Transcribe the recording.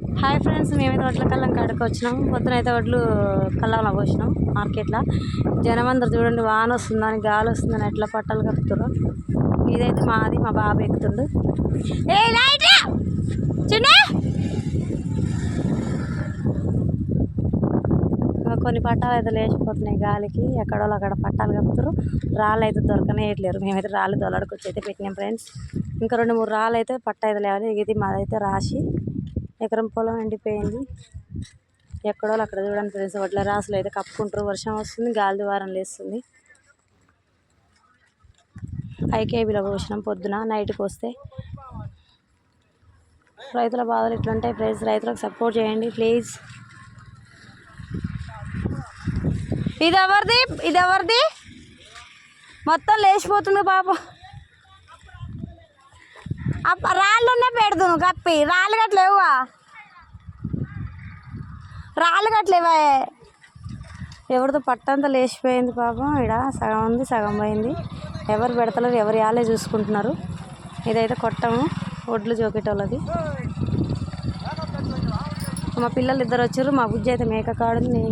Hi friends మేమైతే వడ్ల కళ్ళం కాడకు వచ్చినాం. పొద్దున అయితే వడ్లు కల్లంలో పోసినాం మార్కెట్లో. జనం అందరు చూడండి వాన వస్తుందని గాలి వస్తుందని ఎట్లా పట్టాలు కప్పుతున్నారు ఇదైతే మాది మా బాబు ఎక్కుతుండు. ఏ లైట్ చిన్న! కొన్ని పట్టాలు అయితే లేచిపోతున్నాయి గాలికి. ఎక్కడో అక్కడ పట్టాలు కప్పుతారు రాళ్ళు అయితే దొరకనేయట్లేరు మేమైతే రాళ్ళు దొలడుకొచ్చి అయితే పెట్టినాం ఫ్రెండ్స్. ఇంకా రెండు మూడు రాళ్ళు అయితే పట్ట అయితే లేవాలి. ఇది మాదైతే రాసి ఎకరం పొలం ఎండిపోయింది. ఎక్కడో అక్కడ చూడండి ఫ్రెండ్స్ వడ్ల రాసులు అయితే కప్పుకుంటారు. వర్షం వస్తుంది గాలి ద్వారం లేస్తుంది. ఐకేబీలో పోసినాం పొద్దున నైట్కి వస్తే రైతుల బాధలు ఇట్లుంటాయి ప్లీజ్ రైతులకు సపోర్ట్ చేయండి ప్లీజ్ ఇది ఎవరిది ఇది ఎవరిది మొత్తం లేచిపోతుంది పాప. రాళ్ళున్నా రాళ్ళు కప్పి. రాళ్ళు గట్లేవా రాళ్ళు గట్లేవా ఎవరితో పట్టంతా లేచిపోయింది పాపం. ఇక్కడ సగం ఉంది సగం పోయింది. ఎవరు పెడతలేరు ఎవరు యాలే చూసుకుంటున్నారు. ఇదైతే కొట్టము ఒడ్లు జోకేటోళ్ళది. మా పిల్లలు ఇద్దరు వచ్చారు మా బుజ్జి అయితే మేక కాడుంది నేను